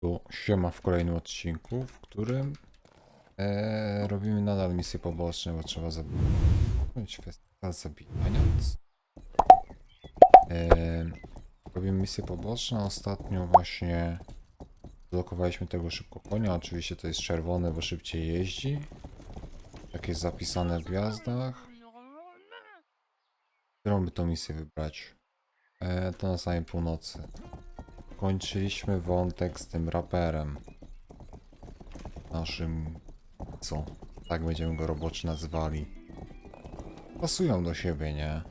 Tu siema w kolejnym odcinku, w którym e, robimy nadal misje poboczne, bo trzeba zabić festiwal zabijania. E, robimy misje poboczne, ostatnio właśnie blokowaliśmy tego szybko konia, oczywiście to jest czerwone, bo szybciej jeździ. Tak jest zapisane w gwiazdach. Którą by tą misję wybrać? E, to na samej północy. Kończyliśmy wątek z tym raperem. Naszym. Co? Tak będziemy go roboczy nazywali. Pasują do siebie, nie?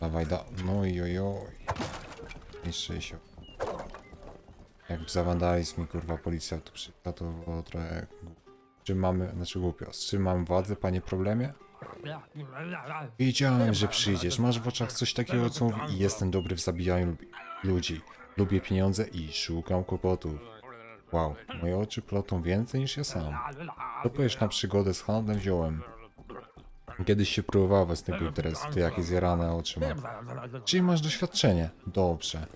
Dawaj, da. No i ojoj. Się. Jak za wandalizm mi kurwa policja przyjechała, to było trochę. Czym mamy, znaczy głupio. Z czym mam władzę, panie problemie? Wiedziałem, że przyjdziesz. Masz w oczach coś takiego, co mówi jestem dobry w zabijaniu ludzi. Lubię pieniądze i szukam kłopotów. Wow, moje oczy plotą więcej niż ja sam. Co powiesz na przygodę z handlem ziołem? Kiedyś się próbowało własnego interesu, ty jakie zjarane oczy mam. Czyli masz doświadczenie? Dobrze.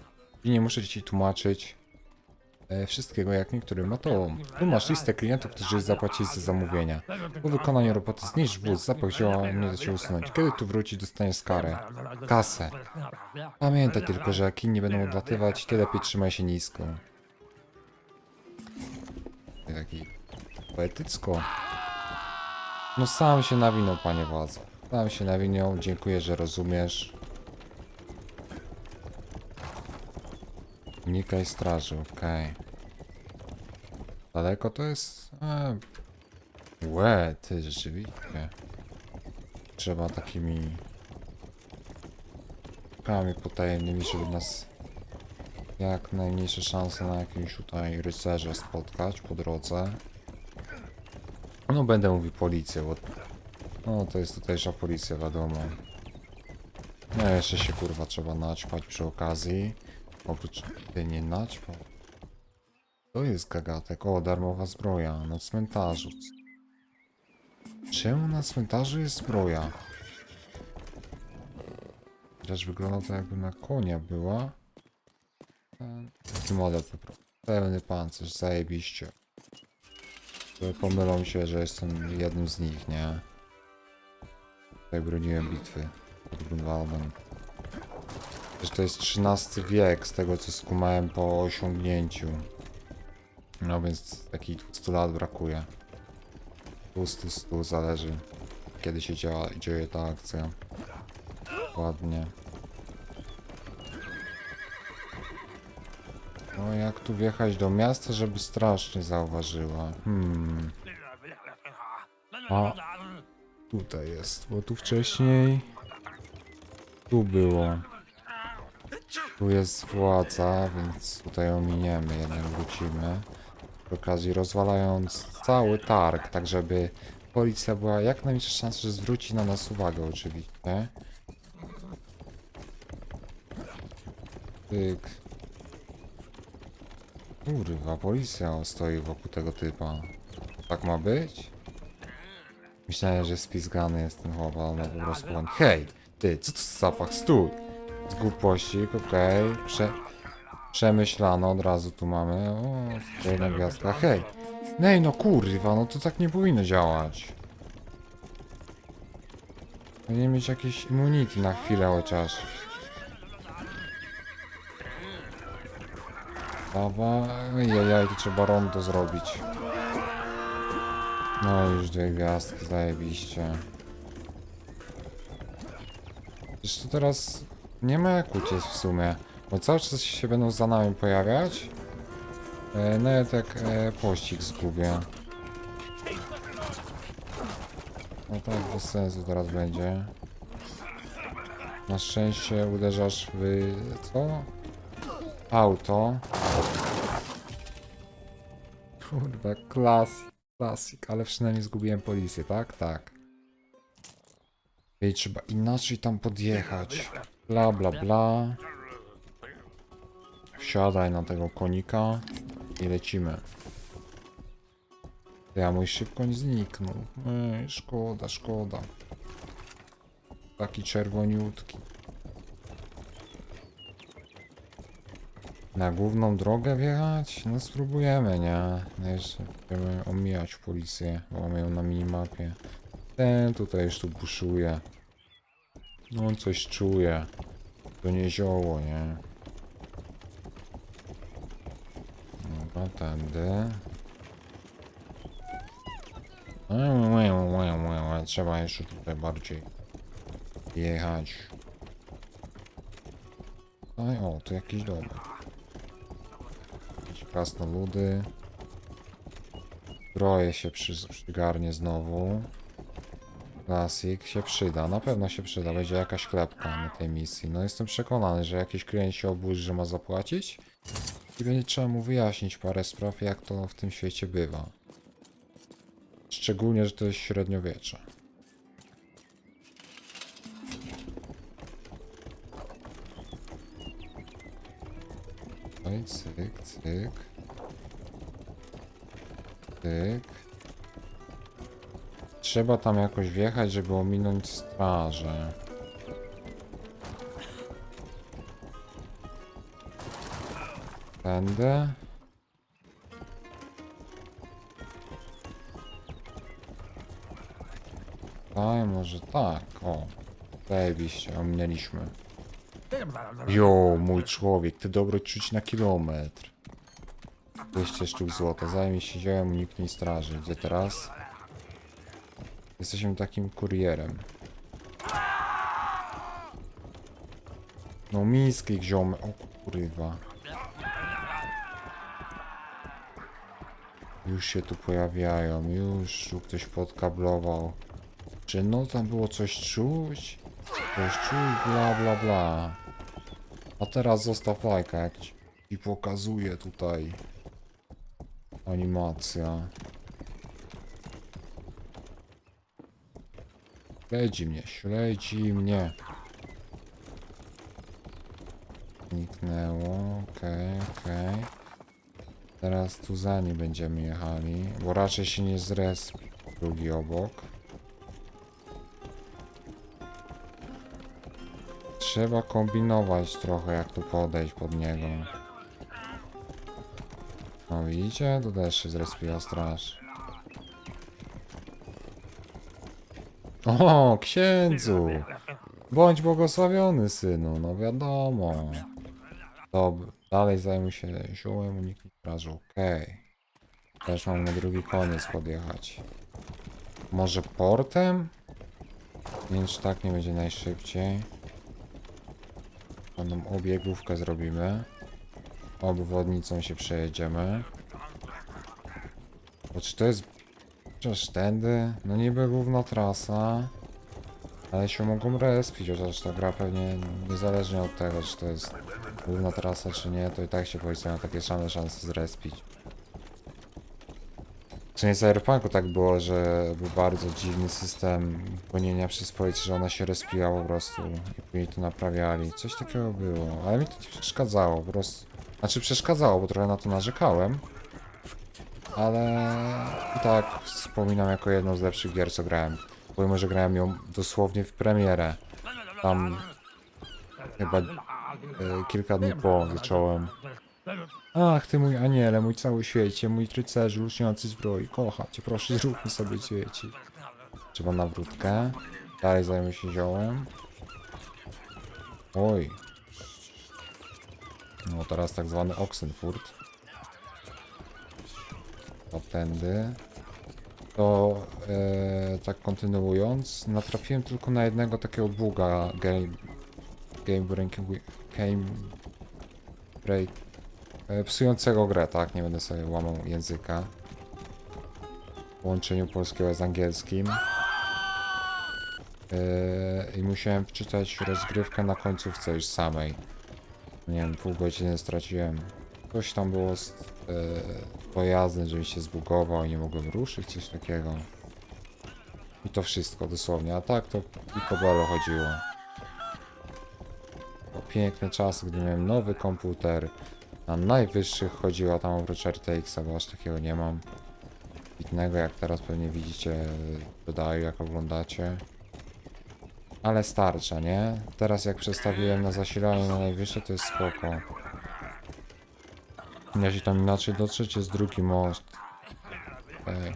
I nie muszę ci tłumaczyć wszystkiego jak niektórym matołom. Tu masz listę klientów, którzy zapłacili za zamówienia. Po wykonaniu roboty zniszcz wóz, zapach zioła nie da się usunąć. Kiedy tu wróci, dostaniesz karę. Kasę. Pamiętaj tylko, że jak inni będą odlatywać, ty lepiej trzymaj się nisko. Taki poetycko. No sam się nawinął, panie władzo. Sam się nawinął, dziękuję, że rozumiesz. Unikaj straży, okej. Daleko to jest? E, Łe, ty rzeczywiście. Trzeba takimi krokami potajemnymi, żeby nas jak najmniejsze szanse na jakimś tutaj rycerze spotkać po drodze. No będę mówił policję, bo no to jest tutejsza policja, wiadomo. No jeszcze się kurwa trzeba naćpać przy okazji. Oprócz ty nie naćpał. To jest gagatek. O, darmowa zbroja na cmentarzu. Czemu na cmentarzu jest zbroja? Chociaż wygląda to jakby na konia była. Taki model po prostu. Pełny pancerz, zajebiście. Pomylą się, że jestem jednym z nich, nie? Tutaj broniłem bitwy pod Grunwaldem. Przecież to jest XIII wiek, z tego co skumałem po osiągnięciu. No więc takich 200 lat brakuje. 200, 100 zależy kiedy się działa, dzieje ta akcja. Ładnie. No jak tu wjechać do miasta, żeby straż nie zauważyła? Hmm. A. Tutaj jest, bo tu wcześniej... Tu było. Tu jest władza, więc tutaj ominiemy, jednak wrócimy. Przy okazji rozwalając cały targ, tak żeby policja była jak najmniejsza szansa, że zwróci na nas uwagę oczywiście. Tyk. Kurwa, policja stoi wokół tego typa. Tak ma być? Myślałem, że spizgany jest ten chłop, ale po prostu. Hej! Ty, co to za zapach? Stój! Zgłupościk, okej. Prze... Przemyślano, od razu tu mamy. O, kolejna gwiazdka. Hej! Nej, no kurwa, no to tak nie powinno działać. Powinien mieć jakieś immunity na chwilę chociaż. Dawaj, jajaj, tu trzeba rondo zrobić. No już dwie gwiazdki, zajebiście. To teraz nie ma uciec w sumie, bo cały czas się będą za nami pojawiać. E, nawet jak e, pościg zgubię. No tak, bez sensu teraz będzie. Na szczęście uderzasz w... co? Auto. Kurwa, klasik, klasik, ale przynajmniej zgubiłem policję, tak? Tak. Ej, trzeba inaczej tam podjechać. Bla, bla, bla. Wsiadaj na tego konika i lecimy. Ja mój szybko nie zniknął. Ej, szkoda, szkoda. Taki czerwoniutki. Na główną drogę wjechać? No spróbujemy, nie? No jeszcze będziemy omijać policję, bo mamy ją na minimapie. Ten tutaj już tu buszuje. No on coś czuje. To nie zioło, nie? Dobra, tędy. Trzeba jeszcze tutaj bardziej jechać. Oj, o, tu jakiś dom. Jakieś krasnoludy. Zbroje się przy, przygarnie znowu. Klasik się przyda, na pewno się przyda. Będzie jakaś klepka na tej misji. No jestem przekonany, że jakiś klient się obudzi, że ma zapłacić. I będzie trzeba mu wyjaśnić parę spraw, jak to w tym świecie bywa. Szczególnie, że to jest średniowiecze. Oj, cyk, cyk. Cyk. Trzeba tam jakoś wjechać, żeby ominąć strażę. Tędy. Daj, może tak. O, zajebiście, ominęliśmy. Jo, mój człowiek, ty dobro czuć na kilometr. 200 sztuk złota, zajmie się dziełem uniknij straży. Gdzie teraz? Jesteśmy takim kurierem. No miski ziomy, o kurwa. Już się tu pojawiają, już tu ktoś podkablował. Czy no tam było coś czuć? Coś czuć, bla bla bla. A teraz zostaw lajka, jak ci pokazuje tutaj animacja. Śledzi mnie, śledzi mnie. Zniknęło, okej, okej. Teraz tu za nim będziemy jechali, bo raczej się nie zres drugi obok. Trzeba kombinować trochę, jak tu podejść pod niego. No widzicie? Tu też się zrespiła straż. O, księdzu! Bądź błogosławiony, synu, no wiadomo. Dobra, dalej zajmę się ziołem, uniknij straży, okej. Też mam na drugi koniec podjechać. Może portem? Czy tak nie będzie najszybciej. Będą obiegówkę zrobimy. Obwodnicą się przejedziemy. Bo czy to jest... Chociaż tędy? No niby główna trasa. Ale się mogą respić, chociaż ta gra pewnie niezależnie od tego, czy to jest główna trasa, czy nie, to i tak się policja ma takie same szanse zrespić. W sumie w Cyberpunku tak było, że był bardzo dziwny system gonienia przez policję, że ona się respiła po prostu i później to naprawiali. Coś takiego było, ale mi to nie przeszkadzało po prostu. Znaczy przeszkadzało, bo trochę na to narzekałem. Ale i tak wspominam jako jedną z lepszych gier, co grałem. Pomimo, że grałem ją dosłownie w premierę. Tam chyba e, kilka dni po zacząłem. Ach, ty mój aniele, mój cały świecie, mój rycerzu lśniący zbroi, kocha cię, proszę zróbmy sobie dzieci. Trzeba nawrótkę. Dalej zajmę się ziołem. Oj. No teraz tak zwany Oxenfurt. Tędy. To e, tak kontynuując, natrafiłem tylko na jednego takiego buga game, game breaking, game break, e, psującego grę, tak? Nie będę sobie łamał języka. W połączeniu polskiego z angielskim. E, I musiałem wczytać rozgrywkę na końcówce już samej. Nie wiem, pół godziny straciłem. Coś tam było z e, pojazdem, że mi się zbugował i nie mogłem ruszyć, coś takiego. I to wszystko dosłownie, a tak to i Belo chodziło. To piękne czasy, gdy miałem nowy komputer. Na najwyższych chodziła tam oprócz RTX-a, bo aż takiego nie mam. Widnego, jak teraz pewnie widzicie, dodaję jak oglądacie. Ale starcza, nie? Teraz jak przestawiłem na zasilanie na najwyższe, to jest spoko. Ja się tam inaczej dotrzeć, jest drugi most. Ej.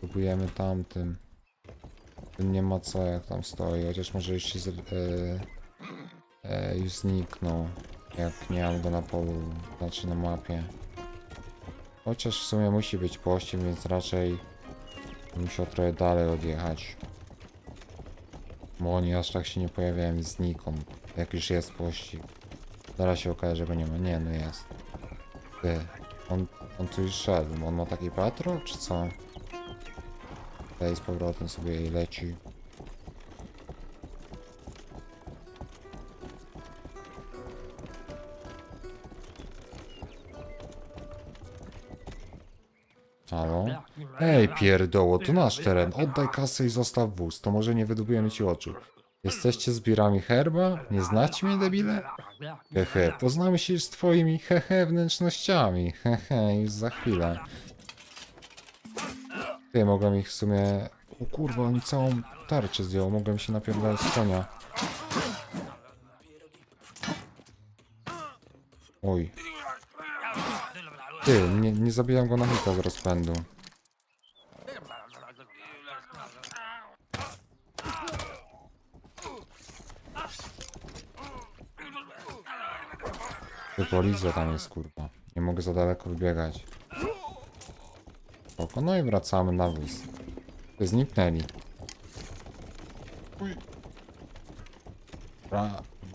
Próbujemy tamtym. Tym nie ma co jak tam stoi, chociaż może już się z, e, e, już zniknął. Jak nie mam go na polu, znaczy na mapie. Chociaż w sumie musi być pościg, więc raczej musiał trochę dalej odjechać. Bo oni aż tak się nie pojawiają znikąd. Jak już jest pościg. Zaraz się okaże, że go nie ma. Nie, no jest. Ty, on, on tu już szedł. On ma taki patrol, czy co? Tutaj z powrotem sobie leci. Halo? Ej, pierdoło, to nasz teren. Oddaj kasę i zostaw wóz. To może nie wydubujemy ci oczu. Jesteście zbirami herba? Nie znacie mnie, debile? Hehe, poznamy się już z twoimi hehe wnętrznościami. Hehe, już za chwilę. Ty, mogłem ich w sumie... O kurwa, oni całą tarczę zdjął. Mogłem się napierdalać z konia. Oj. Ty, nie, nie zabijam go na hita z rozpędu. Ty, policja tam jest, kurwa. Nie mogę za daleko wybiegać. Spoko, no i wracamy na wóz. Zniknęli.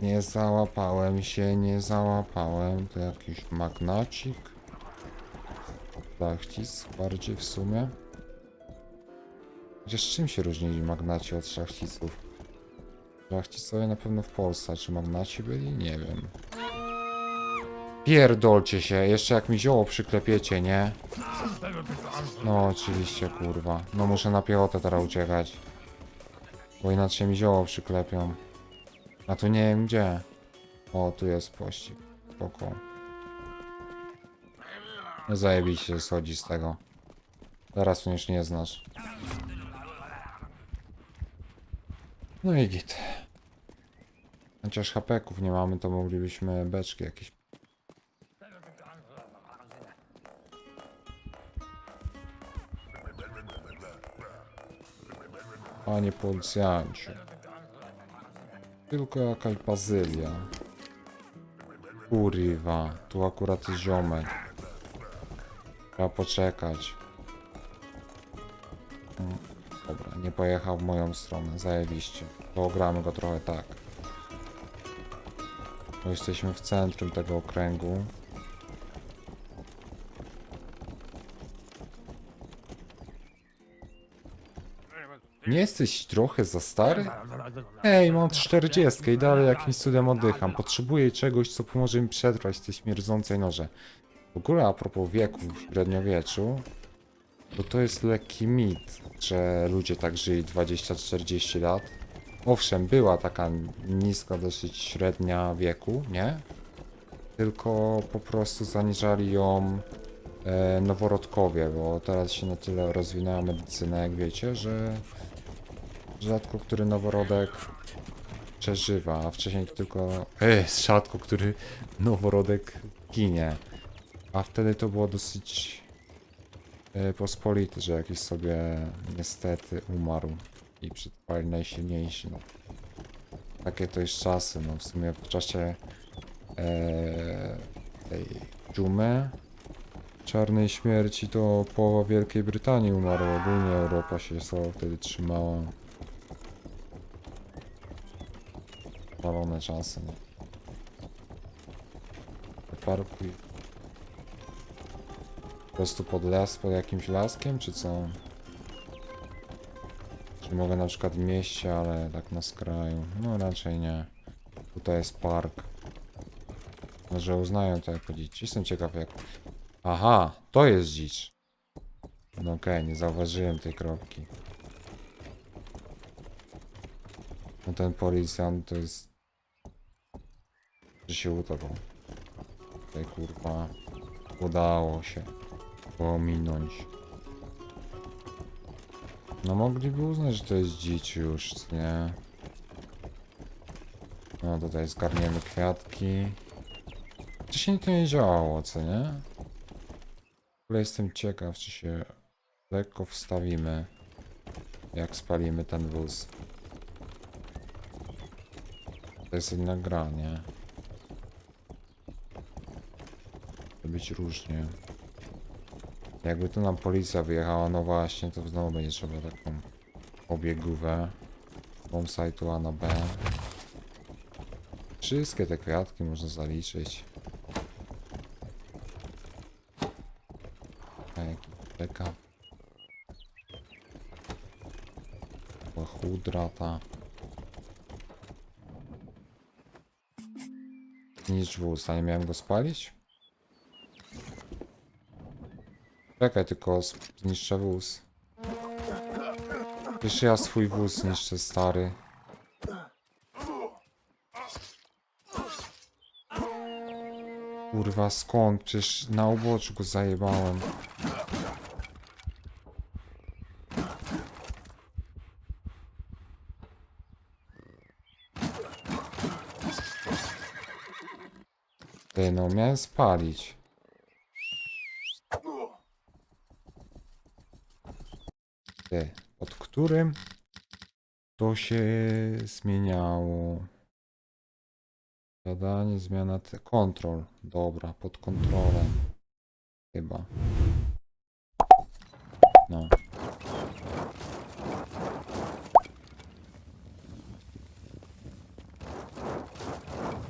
Nie załapałem się, nie załapałem. To jakiś magnacik. Szlachcic bardziej w sumie. Chociaż czym się różnili magnaci od szlachciców? Szlachcicowie na pewno w Polsce, czy magnaci byli? Nie wiem. Pierdolcie się, jeszcze jak mi zioło przyklepiecie, nie? No oczywiście, kurwa. No muszę na piechotę teraz uciekać. Bo inaczej mi zioło przyklepią. A tu nie wiem gdzie. O, tu jest pościg. Spoko. No zajebiście schodzi z tego. Teraz już nie znasz. No i git. Chociaż hapeków nie mamy, to moglibyśmy beczki jakieś. Panie policjancie. Tylko jakaś bazylia. Kurwa, tu akurat jest ziomek. Trzeba poczekać. Mm, Dobra, nie pojechał w moją stronę, zajebiście. To ogramy go trochę tak. Bo jesteśmy w centrum tego okręgu. Nie jesteś trochę za stary? Ej, mam 40 i dalej jakimś cudem oddycham. Potrzebuję czegoś, co pomoże mi przetrwać tej śmierdzącej norze. W ogóle a propos wieku w średniowieczu, bo to jest lekki mit, że ludzie tak żyli 20-40 lat. Owszem, była taka niska dosyć średnia wieku, nie? Tylko po prostu zaniżali ją e, noworodkowie, bo teraz się na tyle rozwinęła medycyna, jak wiecie, że rzadko który noworodek przeżywa, a wcześniej tylko... Ej, rzadko który noworodek ginie. A wtedy to było dosyć e, pospolite, że jakiś sobie niestety umarł i przetrwali najsilniejsi. No. Takie to jest czasy, no w sumie w czasie e, tej dżumy czarnej śmierci to połowa Wielkiej Brytanii umarła, ogólnie Europa się wtedy trzymała. Walone czasy, no. Parkuj. Po prostu pod las, pod jakimś laskiem, czy co? Czy mogę na przykład w mieście, ale tak na skraju? No raczej nie. Tutaj jest park. Może uznają to jako dzicz. Jestem ciekaw jak... Aha, to jest dzicz. No okej, nie zauważyłem tej kropki. No ten policjant to jest... Że się utopał. Tutaj kurwa... Udało się pominąć. No mogliby uznać, że to jest dzicz już, nie? No tutaj zgarniemy kwiatki. Wcześniej to nie działało, co nie? W ogóle jestem ciekaw, czy się lekko wstawimy, jak spalimy ten wóz. To jest inna gra, nie? Może być różnie. Jakby tu nam policja wyjechała, no właśnie, to znowu będzie trzeba taką obiegówę. Bombsite'u A na B. Wszystkie te kwiatki można zaliczyć. A jaki beka. Była chudra ta. Zniszcz wóz, a nie miałem go spalić? Czekaj, tylko zniszczę wóz. Przecież ja swój wóz zniszczę, stary. Kurwa, skąd? Przecież na uboczu go zajebałem. Ty, no miałem spalić. Ty, pod którym to się zmieniało? Zadanie, zmiana, kontrol. Dobra, pod kontrolę. Chyba. No.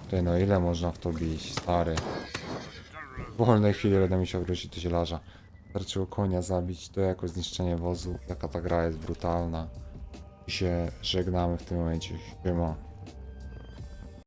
Ty, no ile można w to bić, stary? W wolnej chwili będę musiał wrócić do zielarza. Wystarczyło konia zabić, to jako zniszczenie wozu. Jaka ta gra jest brutalna. I się żegnamy w tym momencie. Siema.